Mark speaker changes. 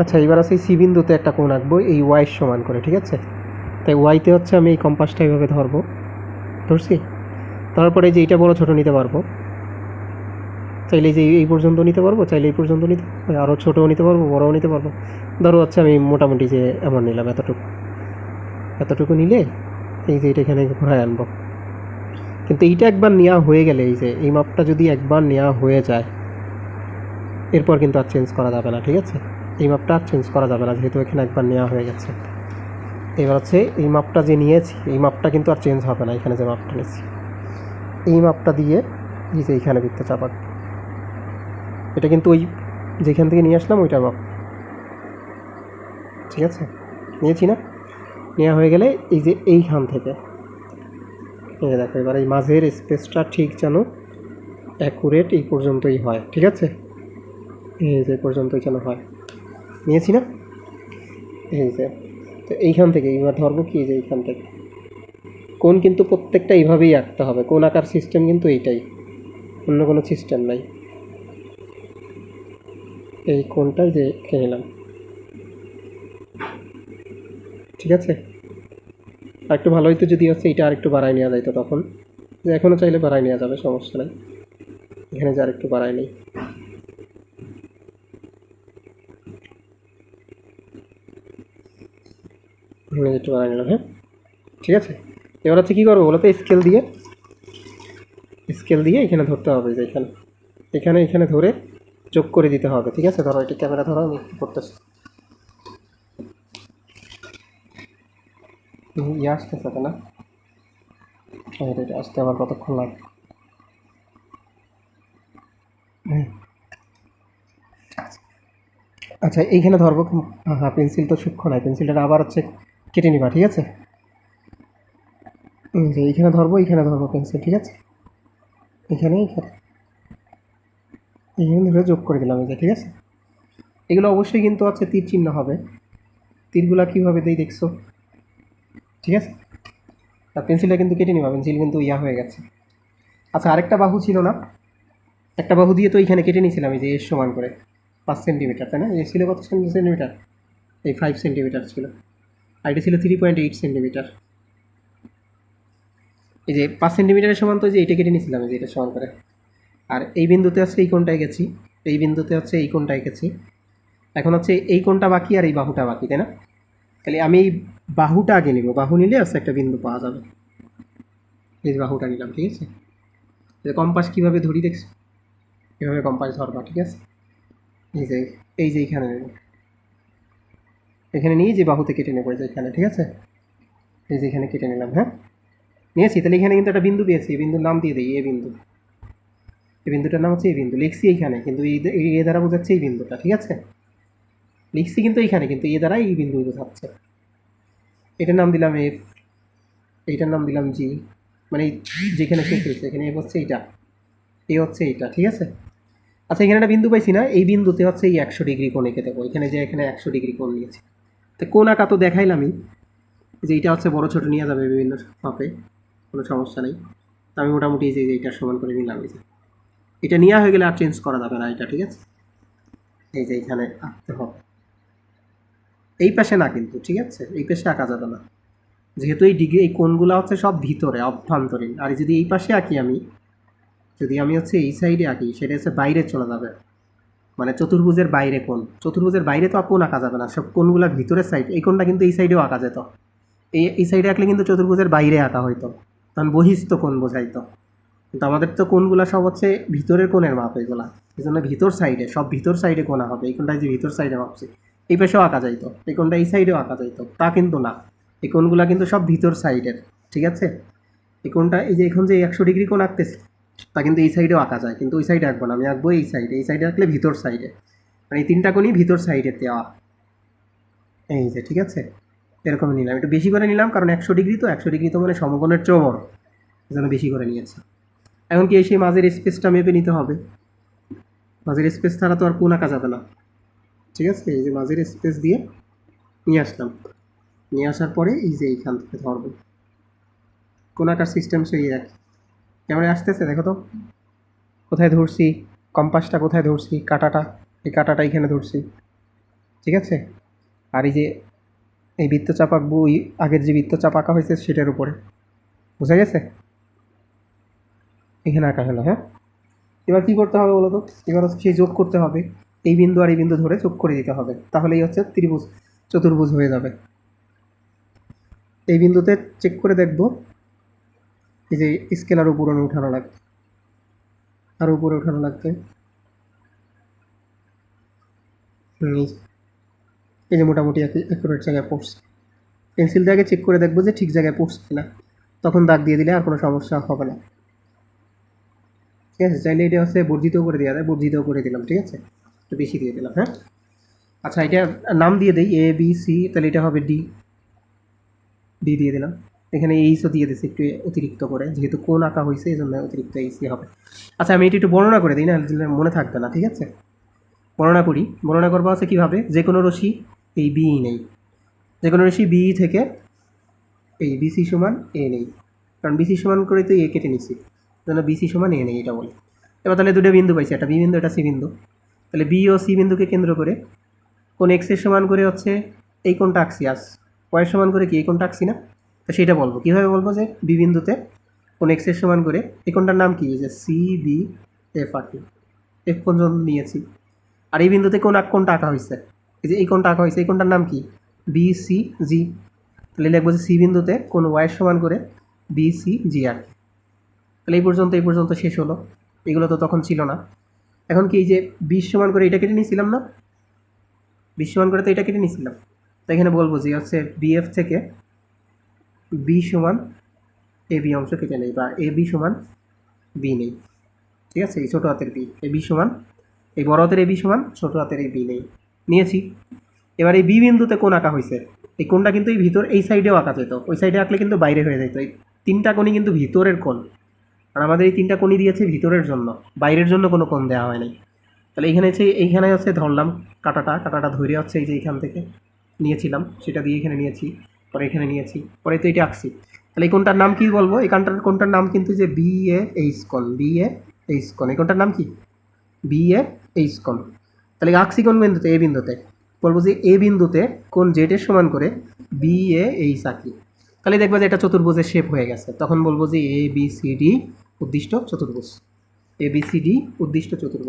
Speaker 1: আচ্ছা এবার আছে সি বিন্দুতে একটা কোণ আঁকবো, এই ওয়াইয়ের সমান করে, ঠিক আছে? তাই ওয়াইতে হচ্ছে আমি এই কম্পাসটা এইভাবে ধরবো। ধরছি? তারপরে যে এইটা বড় ছোট নিতে পারব। চাইলে যে এই পর্যন্ত নিতে পারব, চাইলে এই পর্যন্ত নিতে পারব আরও ছোটোও নিতে পারব, বড়ও নিতে পারব। ধরো হচ্ছে আমি মোটামুটি যে এমন নিলাম এতটুকু। এতটুকু নিলে এই যে এটা এখানে ঘোরায় আনব। কিন্তু এইটা একবার নেওয়া হয়ে গেলে এই যে এই মাপটা যদি একবার নেওয়া হয়ে যায়, এরপর কিন্তু আর চেঞ্জ করা যাবে না, ঠিক আছে? এই মাপটা চেঞ্জ করা যাবে না, যেহেতু এখানে একবার নেওয়া হয়ে গেছে। এবার হচ্ছে এই মাপটা যে নিয়েছি, এই মাপটা কিন্তু আর চেঞ্জ হবে না, এখানে যে মাপটা নিয়েছি। এই মাপটা দিয়ে এই যে এইখানে বৃত্ত চাপাক এটা কিন্তু ওই যেখান থেকে নিয়ে আসলাম, ওইটা মাপ ঠিক আছে? নিয়েছি না? নেওয়া হয়ে গেলে এই যে এইখান থেকে। এই দেখো, এবার এই মাঝের স্পেসটা ঠিক যেন অ্যাকুরেট এই পর্যন্তই হয়, ঠিক আছে? এই যে পর্যন্তই যেন হয়। নিয়েছি না এই যে, তো এইখান থেকে এইবার ধরবো কি যে এইখান থেকে। কোন কিন্তু প্রত্যেকটা এইভাবেই আঁকতে হবে কোন আঁকার সিস্টেম কিন্তু এইটাই, অন্য কোনো সিস্টেম নাই। এই কোনটাই যে এঁকে ঠিক আছে? আর একটু ভালো হইতো যদি হচ্ছে এটা আর একটু বাড়ায় নেওয়া যাইতো তখন। যে এখনও চাইলে বাড়ায় নেওয়া যাবে, সমস্যা নাই। এখানে যে আর একটু বাড়ায় নেই। একটু বাড়ায় নিলাম হ্যাঁ? ঠিক আছে? এবার হচ্ছে কী করব বলো তো স্কেল দিয়ে? স্কেল দিয়ে এখানে ধরতে হবে যে এখানে এখানে এখানে ধরে যোগ করে দিতে হবে, ঠিক আছে? ধরো এটা ক্যামেরা ধরো, আমি করতেছি। ইয়ে তো না? এটা আসতে আবার কতক্ষণ লাগবে। আচ্ছা এইখানে ধরবো হ্যাঁ পেন্সিল তো সূক্ষ্ম নয় পেন্সিলটা আবার হচ্ছে কেটে নিবা, ঠিক আছে? এইখানে ধরবো এইখানে ধরবো পেন্সিল ঠিক আছে? এখানে এইখানে এইখানে ধরে যোগ করে দিলাম এই যে, ঠিক আছে? এগুলো অবশ্যই কিন্তু হচ্ছে তীর চিহ্ন হবে। তীরগুলা কীভাবে দেই দেখছ? ঠিক আছে? আর পেন্সিলটা কিন্তু কেটে নিবা পেন্সিল কিন্তু ইয়া হয়ে গেছে। আচ্ছা আরেকটা বাহু ছিল না? একটা বাহু দিয়ে তো এইখানে কেটে নিয়েছিলাম এই যে, এর সমান করে। পাঁচ সেন্টিমিটার তাই না? এ ছিল কত সেন্টিমিটার এই ফাইভ সেন্টিমিটার ছিল। আর এটা ছিল থ্রি পয়েন্ট এইট সেন্টিমিটার এই যে পাঁচ সেন্টিমিটারের সমান তো যে এটা কেটে নিয়েছিলাম, এই যে এটা সমান করে। আর এই বিন্দুতে হচ্ছে এই কোনটায় গেছি, এই বিন্দুতে হচ্ছে এই কোণটায় গেছি। এখন হচ্ছে এই কোনটা বাকি আর এই বাহুটা বাকি, তাই না? তাহলে আমি এই বাহুটা আগে নিব, বাহু নিলে হচ্ছে একটা বিন্দু পাওয়া যাবে। এই বাহুটা নিলাম, ঠিক আছে? কম্পাস কীভাবে ধরি, দেখছি? এভাবে কম্পাস ধরবা, ঠিক আছে? এই যে এই যে এইখানে নেব। এখানে নিয়ে যে বাহুতে কেটে নেব যে এখানে, ঠিক আছে? এই যে এখানে কেটে নিলাম হ্যাঁ? নিয়েছি, তাহলে এখানে কিন্তু একটা বিন্দু পেয়েছি, এই বিন্দুর নাম দিয়ে দিই, এ বিন্দু। এই বিন্দুটার নাম হচ্ছে এই বিন্দু, লিখছি এইখানে, কিন্তু এই এ দ্বারা বোঝাচ্ছে এই বিন্দুটা, ঠিক আছে? লিখছি কিন্তু এইখানে কিন্তু এ দ্বারা এই বিন্দু বোঝাচ্ছে। এটার নাম দিলাম এফ, এইটার নাম দিলাম জি মানে যেখানে শেষ হয়েছে, এখানে এফ হচ্ছে এইটা, এ হচ্ছে এইটা, ঠিক আছে? আচ্ছা এখানে একটা বিন্দু পাইছি না, এই বিন্দুতে হচ্ছে এই একশো ডিগ্রি কোণ এঁকে দেবো, এখানে যে এখানে একশো ডিগ্রি কোণ নিয়েছি। তো কোন আঁকা তো দেখাইলামই, যে এইটা হচ্ছে বড় ছোট নিয়ে যাবে বিভিন্ন মাপে কোনো সমস্যা নেই। আমি মোটামুটি এই যে এইটার সমান করে নিলাম এই যে। এটা নেওয়া হয়ে গেলে আর চেঞ্জ করা যাবে না এটা, ঠিক আছে? এই যে এখানে আঁকতে হবে। এই পাশে না কিন্তু, ঠিক আছে? এই পাশে আঁকা যাবে না। যেহেতু এই ডিগ্রি, এই কোণগুলো হচ্ছে সব ভিতরে, অভ্যন্তরীণ। আর যদি এই পাশে আঁকি আমি, যদি আমি হচ্ছে এই সাইডে আঁকি, সেটা হচ্ছে বাইরে চলে যাবে। মানে চতুর্ভুজের বাইরে কোন চতুর্ভুজের বাইরে তো কোণ আঁকা যাবে না, সব কোণগুলো ভিতরের সাইড এই কোণটা কিন্তু এই সাইডেও আঁকা যেত। এই এই সাইডে আঁকলে কিন্তু চতুর্ভুজের বাইরে আঁকা হইতো। কারণ বহিস্থ কোন বোঝাইতো। কিন্তু আমাদের তো কোণগুলো সব হচ্ছে ভিতরের কোণের মাপ এগুলা। এই জন্য ভিতর সাইডে সব ভিতর সাইডে কোণা হবে। এই কোণটা যে ভিতর সাইডে মাপছি, এই পাশেও আঁকা যাইতো। এই কোণটা এই সাইডেও আঁকা যাইতো। তা কিন্তু না। এই কোণগুলো কিন্তু সব ভিতর সাইডের ঠিক আছে? এই কোণটা এই যে এখন যে একশো ডিগ্রি কোণ আঁকতেছি তা কিন্তু এই সাইডেও আঁকা যায়, কিন্তু ওই সাইডে আঁকবো না, আমি আঁকবো এই সাইডে এই সাইডে আঁকলে ভিতর সাইডে মানে এই তিনটা কোণই ভিতর সাইডে দেওয়া। এই যে, ঠিক আছে? এরকম নিলাম। একটু বেশি করে নিলাম, কারণ একশো ডিগ্রি তো, একশো ডিগ্রি তো মানে সমকোণের চেয়েও বড় জন্য বেশি করে নিয়েছি। এখন কি সেই মাঝের স্পেসটা মেপে নিতে হবে। মাঝের স্পেস ছাড়া তো আর কোন আঁকা যাবে না। ঠিক আছে? এই যে মাঝের স্পেস দিয়ে নিয়ে আসলাম। নিয়ে আসার পরে এই যে এইখান থেকে ধরবো। কোন আঁকার সিস্টেম সেই এক ক্যামেরা আসতেছে, দেখো তো। কোথায় ধরছি? কম্পাসটা কোথায় ধরছি? কাটাটা। এই কাটাটা এখানে ধরছি। ঠিক আছে? আর এই যে, এই বৃত্তচাপ আঁকবো ওই আগের যে বৃত্তচাপ আঁকা হয়েছে সেটার উপরে। বোঝা গেছে? এখানে আঁকা হলো হ্যাঁ? এবার কী করতে হবে বলো তো? এবার হচ্ছে সেই যোগ করতে হবে। এই বিন্দু আর এই বিন্দু ধরে যোগ করে দিতে হবে। তাহলেই হচ্ছে ত্রিভুজ, চতুর্ভুজ হয়ে যাবে। এই বিন্দুতে চেক করে দেখব। এই যে স্কেলার উপরে উঠানো লাগবে। আর উপরে উঠানো লাগবে। এই যে- মোটামুটি অ্যাকুরেট জায়গায় পড়ছে। পেন্সিল দিয়ে আগে চেক করে দেখব যে ঠিক জায়গায় পড়ছে কিনা। তখন দাগ দিয়ে দিলে আর কোনো সমস্যা হবে না। ঠিক আছে? চাইলে এটা হচ্ছে বর্জিতও করে দেওয়া যায়। বর্জিতও করে দিলাম, ঠিক আছে? একটু বেশি দিয়ে দিলাম হ্যাঁ? আচ্ছা এটা নাম দিয়ে দিই এ বি সি তাহলে এটা হবে ডি ডি দিয়ে দিলাম। এখানে এইচও দিয়ে দিচ্ছি একটু অতিরিক্ত করে, যেহেতু কোন আঁকা হয়েছে, এই জন্য অতিরিক্ত এইচি হবে। আচ্ছা আমি এটি একটু বর্ণনা করে দিই না মনে থাকবে না, ঠিক আছে? বর্ণনা করি। বর্ণনা করব আছে কীভাবে? যে কোনো রশি এই বি নেই। যে কোনো রশি বি থেকে এই বিসি সমান এ নেই। কারণ বিসি সমান করে তো এ কেটে নিছি। জন্য বিসি সমান এ নেই, এটা বলে। এবার তাহলে দুটো বিন্দু পাইছি, একটা বি বিন্দু, একটা সি বিন্দু। তাহলে বি ও সি বিন্দুকে কেন্দ্র করে কোন এক্সের সমান করে হচ্ছে এই কোনটা আঁকছি? আস ওয়াইয়ের সমান করে কি এই কোনটা আঁকছি না? তো সেটা বলব। কীভাবে বলব যে বি বিন্দুতে কোন এক্সের সমান করে, এই কোনটার নাম কী? যে সি বি এফ আঁকি এফ পর্যন্ত নিয়েছি, আর এই বিন্দুতে কোন কোনটা আঁকা হয়েছে? এই যে এই কোনটা আঁকা হয়েছে, এই কোনটার নাম কি? বি সি জি তাহলে লিখব যে সি বিন্দুতে কোন ওয়াইয়ের সমান করে বি সি জি আর তাহলে এই পর্যন্ত এই পর্যন্ত শেষ হলো। এগুলো তো তখন ছিল না। এখন কি এই যে বিশ সমান করে এটা কেটে নিয়েছিলাম না? বিশ সমান করে তো এটা কেটে নিয়েছিলাম। তো এখানে বলব যে হচ্ছে বিএফ থেকে বি সমান এ বি অংশ কেটে নেই বা এ বি সমান বি নেই। ঠিক আছে? এই ছোটো হাতের বি। এ বি সমান, এই বড় হাতের এ বি সমান, ছোটো হাতের এই বি নেই। নিয়েছি। এবার এই বি বিন্দুতে কোন আঁকা হয়েছে এই কোনটা কিন্তু এই ভিতর, এই সাইডেও আঁকা যেত। ওই সাইডে আঁকলে কিন্তু বাইরে হয়ে যেত এই তিনটা কোণই কিন্তু ভিতরের কোণ। আর আমাদের এই তিনটা কোণই দিয়েছে ভিতরের জন্য। বাইরের জন্য কোনো কোণ দেওয়া হয় নাই। তাহলে এইখানে হচ্ছে এইখানে হচ্ছে ধরলাম কাটাটা। কাটাটা ধরে হচ্ছে এই যে এইখান থেকে নিয়েছিলাম। সেটা দিয়ে এখানে নিয়েছি। পরে এখানে নিয়েছি, পরে তো এটা আঁকছি। তাহলে এই কোনটার নাম কি বলব? এই কোনটার কোনটার নাম কিন্তু যে বি এ এইচ কন বি এ এইচ কন এই কোনটার নাম কি? বি এ এইচ কন তাহলে আঁকছি কোন বিন্দুতে? এ বিন্দুতে। বলব যে এ বিন্দুতে কোন জেডের সমান করে বি এ এইচ আঁকি। তাহলে দেখব যে এটা চতুর্ভুজের শেপ হয়ে গেছে। তখন বলব যে এ বি সি ডি উদ্দিষ্ট চতুর্ভুজ। এ বি সি ডি উদ্দিষ্ট চতুর্ভুজ।